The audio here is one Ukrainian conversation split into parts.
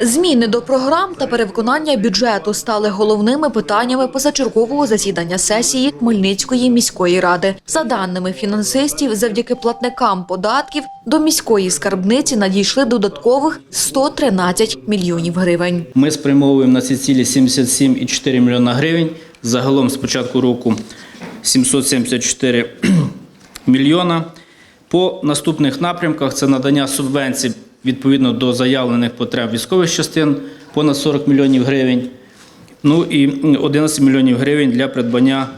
Зміни до програм та перевиконання бюджету стали головними питаннями позачергового засідання сесії Хмельницької міської ради. За даними фінансистів, завдяки платникам податків до міської скарбниці надійшли додаткових 113 мільйонів гривень. Ми спрямовуємо на ці цілі 77,4 мільйона гривень. Загалом з початку року 774 мільйона. По наступних напрямках це надання субвенцій відповідно до заявлених потреб військових частин понад 40 мільйонів гривень. Ну і 11 мільйонів гривень для придбання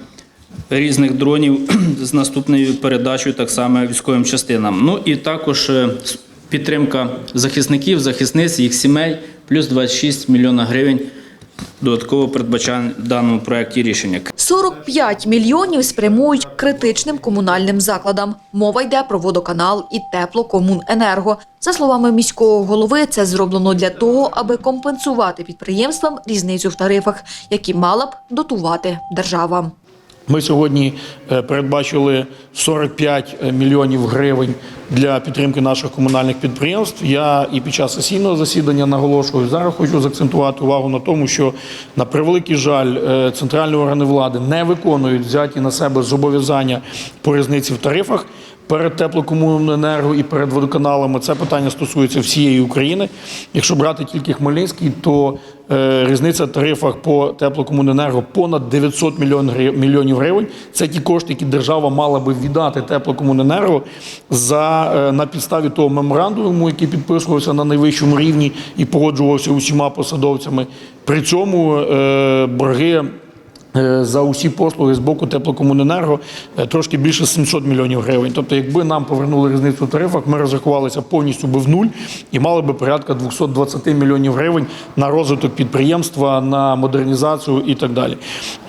різних дронів з наступною передачею так само військовим частинам. Ну і також е, підтримка захисників, захисниць, їх сімей, плюс 26 мільйона гривень додатково передбачає в даному проєкті рішення. 45 мільйонів спрямують критичним комунальним закладам. Мова йде про водоканал і теплокомуненерго. За словами міського голови, це зроблено для того, аби компенсувати підприємствам різницю в тарифах, які мала б дотувати держава. Ми сьогодні е, передбачили 45 мільйонів гривень для підтримки наших комунальних підприємств. Я і під час сесійного засідання наголошую. Зараз хочу заакцентувати увагу на тому, що на превеликий жаль, е, центральні органи влади не виконують взяті на себе зобов'язання по різниці в тарифах. Перед теплокомуненерго і перед водоканалами це питання стосується всієї України. Якщо брати тільки Хмельницький, то е, різниця в тарифах по теплокомуненерго понад 900 мільйон мільйонів гривень. Це ті кошти, які держава мала би віддати теплокомуненерго за е, на підставі того меморандуму, який підписувався на найвищому рівні і погоджувався усіма посадовцями. При цьому е, борги. Е, За усі послуги з боку теплокомуненерго е, трошки більше 700 мільйонів гривень. Тобто, якби нам повернули різницю в тарифах, ми розрахувалися повністю би в нуль і мали би порядка 220 мільйонів гривень на розвиток підприємства, на модернізацію і так далі.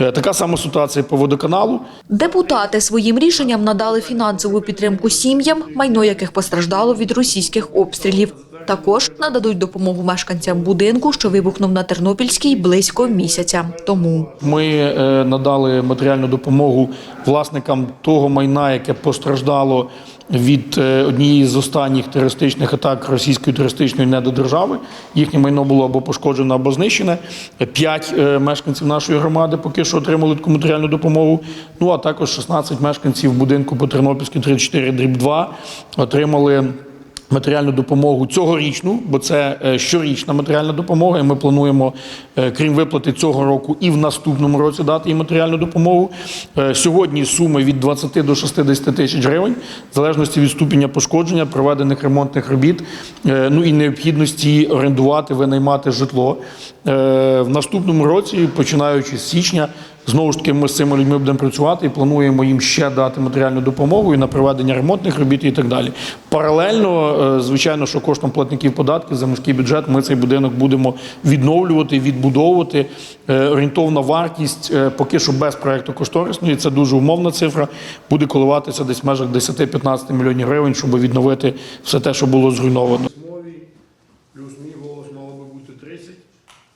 Е, Така сама ситуація по водоканалу. Депутати своїм рішенням надали фінансову підтримку сім'ям, майно яких постраждало від російських обстрілів. Також нададуть допомогу мешканцям будинку, що вибухнув на Тернопільській близько місяця тому. Ми е, надали матеріальну допомогу власникам того майна, яке постраждало від е, однієї з останніх терористичних атак російської терористичної недодержави. Їхнє майно було або пошкоджено, або знищене. П'ять е, мешканців нашої громади поки що отримали таку матеріальну допомогу. Ну а також 16 мешканців будинку по Тернопільській 34 дріб 2 отримали. Матеріальну допомогу цьогорічну, бо це е, щорічна матеріальна допомога. І ми плануємо, е, крім виплати цього року, і в наступному році дати їм матеріальну допомогу. Е, Сьогодні суми від 20 до 60 тисяч гривень, в залежності від ступеня пошкодження, проведених ремонтних робіт, ну і необхідності орендувати, винаймати житло. В наступному році, починаючи з січня, Знову ж таки, ми з цими людьми будемо працювати і плануємо їм ще дати матеріальну допомогу і на проведення ремонтних робіт і так далі. Паралельно, е, звичайно, що коштом платників податків за міський бюджет ми цей будинок будемо відновлювати, відбудовувати. Е, Орієнтовна вартість е, поки що без проекту кошторисної, це дуже умовна цифра, буде коливатися десь в межах 10-15 мільйонів гривень, щоб відновити все те, що було зруйновано.